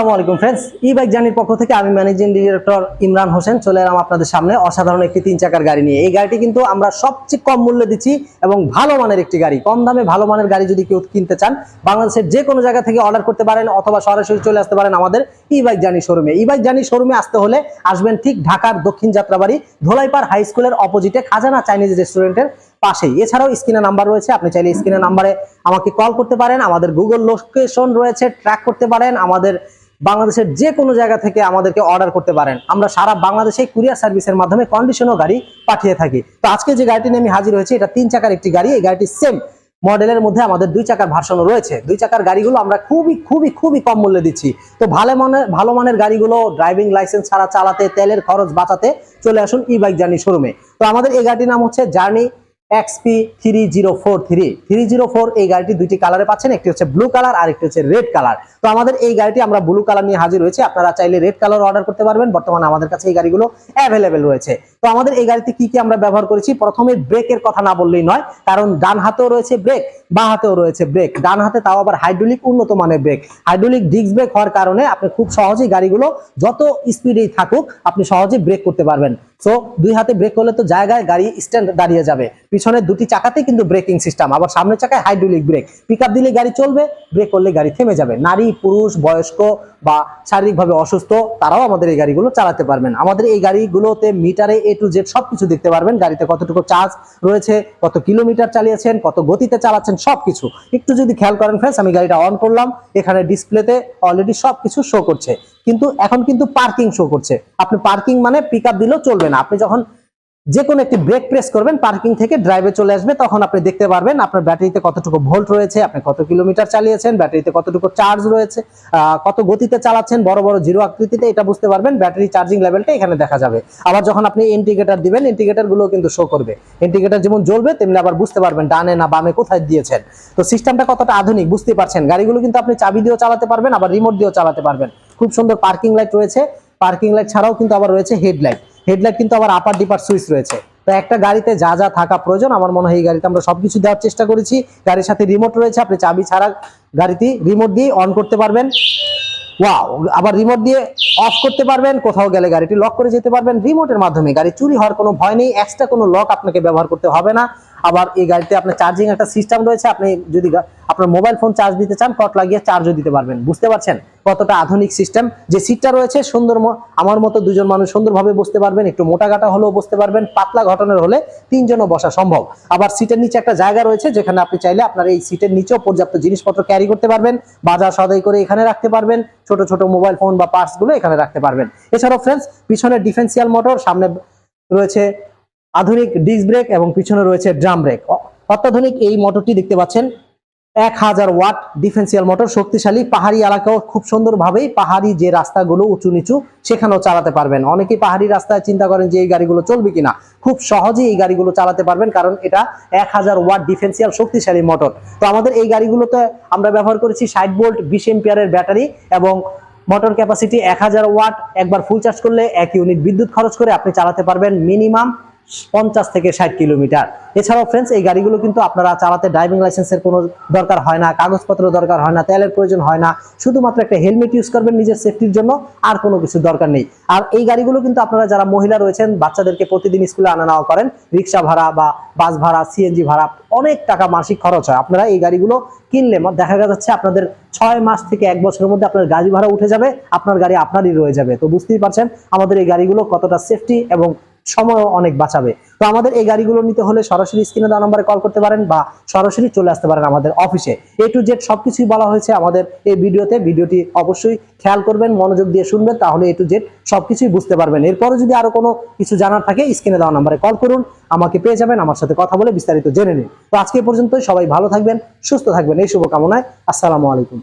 আসসালামু আলাইকুম ফ্রেন্ডস ই বাইক জার্নির পক্ষ থেকে আমি ম্যানেজিং ডিরেক্টর ইমরান হোসেন চলে এলাম আপনাদের সামনে। অসাধারণ একটি তিন চাকার গাড়ি নিয়ে। এই গাড়িটি কিন্তু আমরা সবচেয়ে কম মূল্যে দিচ্ছি এবং ভালো মানের একটি গাড়ি। কম দামে ভালো মানের গাড়ি যদি কেউ কিনতে চান, বাংলাদেশের যে কোনো জায়গা থেকে অর্ডার করতে পারেন অথবা সরাসরি চলে আসতে পারেন আমাদের ই বাইক জার্নি শোরুমে ই বাইক জার্নি শোরুমে আসতে হলে আসবেন ঠিক ঢাকার দক্ষিণ যাত্রাবাড়ি, ধোলাইপাড় হাই স্কুলের অপোজিটে খাজানা চাইনিজ রেস্টুরেন্টের পাশেই। এছাড়াও স্ক্রিনে নাম্বার রয়েছে, আপনি চাইলে স্ক্রিনে নাম্বারে আমাকে কল করতে পারেন। আমাদের গুগল লোকেশন রয়েছে ট্র্যাক করতে পারেন। আমাদের বাংলাদেশের যে কোনো জায়গা থেকে আমাদেরকে অর্ডার করতে পারেন। আমরা সারা বাংলাদেশে কুরিয়ার সার্ভিসের মাধ্যমে কন্ডিশনও গাড়ি পাঠিয়ে থাকি। তো আজকে যে গাড়িটি নিয়ে আমি হাজির হয়েছি, এটা তিন চাকার একটি গাড়ি। এই গাড়িটি সেম মডেলের মধ্যে আমাদের দুই চাকার ভার্সনও রয়েছে। দুই চাকার গাড়িগুলো আমরা খুবই খুবই খুবই কম মূল্যে দিচ্ছি। তো ভালো মানের ভালো মানের গাড়িগুলো ড্রাইভিং লাইসেন্স ছাড়া চালাতে, তেলের খরচ বাঁচাতে চলে আসুন ই বাইক জার্নি শোরুমে তো আমাদের এই গাড়িটির নাম হচ্ছে journey XP three zero four three three zero four এই গাড়িটি দুইটি কালারে পাচ্ছেন, একটি হচ্ছে ব্লু কালার আর একটি হচ্ছে রেড কালার তো আমাদের এই গাড়িটি আমরা ব্লু কালার নিয়ে হাজির হয়েছে। আপনারা চাইলে রেড কালার অর্ডার করতে পারবেন। বর্তমানে আমাদের কাছে এই গাড়িগুলো অ্যাভেলেবেল রয়েছে। তো আমাদের এই গাড়িতে কি কি আমরা ব্যবহার করেছি? প্রথমে ব্রেকের কথা না বললেই নয়, কারণ ডান হাতেও রয়েছে ব্রেক, বা হাতেও রয়েছে ব্রেক। ডান হাতে তাও আবার হাইড্রোলিক উন্নত মানের ব্রেক। হাইড্রোলিক ডিস্ক ব্রেক হওয়ার কারণে আপনি খুব সহজেই গাড়িগুলো যত স্পিডেই থাকুক, আপনি সহজে ব্রেক করতে পারবেন। সো দুই হাতে ব্রেক করলে তো জায়গায় গাড়ি স্ট্যান্ড দাঁড়িয়ে যাবে। পিছনের দুটি চাকাতে কিন্তু ব্রেকিং সিস্টেম, আবার সামনের চাকায় হাইড্রোলিক ব্রেক। পিক দিলে গাড়ি চলবে, ব্রেক করলে গাড়ি থেমে যাবে। নারী, পুরুষ, বয়স্ক বা শারীরিকভাবে অসুস্থ, তারাও আমাদের এই গাড়িগুলো চালাতে পারবেন। আমাদের এই গাড়িগুলোতে মিটারে এ টু জেড সবকিছু দেখতে পারবেন। গাড়িতে কতটুকু চার্জ রয়েছে, কত কিলোমিটার চালিয়েছেন, কত গতিতে চালাচ্ছেন, সবকিছু। একটু যদি খেয়াল করেন ফ্রেন্ডস আমি গাড়িটা অন করলাম। এখানে ডিসপ্লেতে অলরেডি সবকিছু শো করছে। কিন্তু এখন কিন্তু পার্কিং শো করছে। আপনি পার্কিং মানে পিক আপ দিলেও চলবে না। আপনি যখন যে কোনো একটি ব্রেক প্রেস করবেন পার্কিং থেকে ড্রাইভে চলে আসবে, তখন আপনি দেখতে পারবেন আপনার ব্যাটারিতে কতটুকু ভোল্ট রয়েছে, আপনি কত কিলোমিটার চালিয়েছেন, ব্যাটারিতে কতটুকু চার্জ রয়েছে কত গতিতে চালাচ্ছেন, বড় বড় জিরো আকৃতিতে এটা বুঝতে পারবেন ব্যাটারি চার্জিং লেভেলটা এখানে দেখা যাবে। আবার যখন আপনি ইন্ডিকেটর দিবেন ইন্ডিকেটরগুলো কিন্তু শো করবে। ইন্ডিকেটর যেমন জ্বলবে, তেমনি আবার বুঝতে পারবেন ডানে না বামে কোথায় দিয়েছেন। তো সিস্টেমটা কতটা আধুনিক বুঝতে পারছেন। গাড়িগুলো কিন্তু আপনি চাবি দিয়েও চালাতে পারবেন, আবার রিমোট দিয়েও চালাতে পারবেন। খুব সুন্দর পার্কিং লাইট রয়েছে। পার্কিং লাইট ছাড়াও কিন্তু আবার রয়েছে হেডলাইট হেডলাইট কিন্তু আবার আপার ডিপার সুইচ রয়েছে। তো একটা গাড়িতে যা যা থাকা প্রয়োজন, আমার মনে হয় এই গাড়িতে আমরা সবকিছু দেওয়ার চেষ্টা করেছি। গাড়ির সাথে রিমোট রয়েছে, আপনি চাবি ছাড়া গাড়িটি রিমোট দিয়ে অন করতে পারবেন। ওয়াও আবার রিমোট দিয়ে অফ করতে পারবেন, কোথাও গেলে গাড়িটি লক করে যেতে পারবেন। রিমোটের মাধ্যমে গাড়ি চুরি হওয়ার কোনো ভয় নেই এক্সট্রা কোনো লক আপনাকে ব্যবহার করতে হবে না। আবার এই গাড়িতে আপনার চার্জিং একটা সিস্টেম রয়েছে, আপনি যদি আপনার মোবাইল ফোন চার্জ দিতে চান কট লাগিয়ে চার্জও দিতে পারবেন। বুঝতে পারছেন? কতটা আধুনিক সিস্টেম যে সিটটা রয়েছে, সুন্দর আমার মতো দুজন মানুষ সুন্দরভাবে বসতে পারবেন, একটু মোটা গাটা হলেও বসতে পারবেন, পাতলা ঘটনের হলে তিনজনও বসা সম্ভব। আবার সিটের নিচে একটা জায়গা রয়েছে, যেখানে আপনি চাইলে আপনার এই সিটের নিচেও পর্যাপ্ত জিনিসপত্র ক্যারি করতে পারবেন, বাজার সদাই করে এখানে রাখতে পারবেন, ছোট ছোট মোবাইল ফোন বা পার্টসগুলো এখানে রাখতে পারবেন। এছাড়াও ফ্রেন্ডস পিছনে ডিফেন্সিয়াল মোটর সামনে রয়েছে আধুনিক ডিস্ক ব্রেক এবং পিছনে রয়েছে ড্রাম ব্রেক অত্যাধুনিক এই মোটরটি দেখতে পাচ্ছেন। এক হাজার ওয়াট ডিফেন্সিয়াল মোটর শক্তিশালী, পাহাড়ি এলাকাও খুব সুন্দরভাবেই পাহাড়ি যে রাস্তাগুলো উঁচু নিচু, সেখানেও চালাতে পারবেন। অনেকেই পাহাড়ি রাস্তায় চিন্তা করেন যে এই গাড়িগুলো চলবে কিনা। খুব সহজেই এই গাড়িগুলো চালাতে পারবেন, কারণ এটা এক হাজার ওয়াট ডিফেন্সিয়াল শক্তিশালী মোটর তো আমাদের এই গাড়িগুলোতে আমরা ব্যবহার করেছি ষাট ভোল্ট বিশ এম্পিয়ারের ব্যাটারি এবং মোটর ক্যাপাসিটি এক হাজার ওয়াট। একবার ফুল চার্জ করলে এক ইউনিট বিদ্যুৎ খরচ করে আপনি চালাতে পারবেন মিনিমাম পঞ্চাশ থেকে ষাট কিলোমিটার। এছাড়াও ফ্রেন্ডস এই গাড়িগুলো কিন্তু আপনারা চালাতে ড্রাইভিং লাইসেন্সের কোনো দরকার হয় না, কাগজপত্র দরকার হয় না, তেলের প্রয়োজন হয় না, শুধুমাত্র একটা হেলমেট ইউজ করবেন নিজের সেফটির জন্য, আর কোনো কিছু দরকার নেই। আর এই গাড়িগুলো কিন্তু আপনারা যারা মহিলা রয়েছেন, বাচ্চাদেরকে প্রতিদিন স্কুলে আনা নেওয়া করেন রিক্সা ভাড়া বা বাস ভাড়া সিএনজি ভাড়া, অনেক টাকা মাসিক খরচ হয়। আপনারা এই গাড়িগুলো কিনলে দেখা যাচ্ছে আপনাদের ছয় মাস থেকে এক বছরের মধ্যে আপনার গাড়ি ভাড়া উঠে যাবে, আপনার গাড়ি আপনারই রয়ে যাবে। তো বুঝতেই পারছেন আমাদের এই গাড়িগুলো কতটা সেফটি এবং সময়ও অনেক বাঁচাবে। তো আমাদের এই গাড়িগুলো নিতে হলে সরাসরি স্ক্রিনে দেওয়া নম্বরে কল করতে পারেন বা সরাসরি চলে আসতে পারেন আমাদের অফিসে। এ টু জেড সবকিছুই বলা হয়েছে আমাদের এই ভিডিওতে। ভিডিওটি অবশ্যই খেয়াল করবেন, মনোযোগ দিয়ে শুনবেন, তাহলে এ টু জেড সবকিছুই বুঝতে পারবেন। এরপরে যদি আরও কোনো কিছু জানার থাকে, স্ক্রিনে দেওয়া নম্বরে কল করুন, আমাকে পেয়ে যাবেন, আমার সাথে কথা বলে বিস্তারিত জেনে নিন। তো আজকে পর্যন্ত সবাই ভালো থাকবেন, সুস্থ থাকবেন, এই শুভকামনায়, আসসালামু আলাইকুম।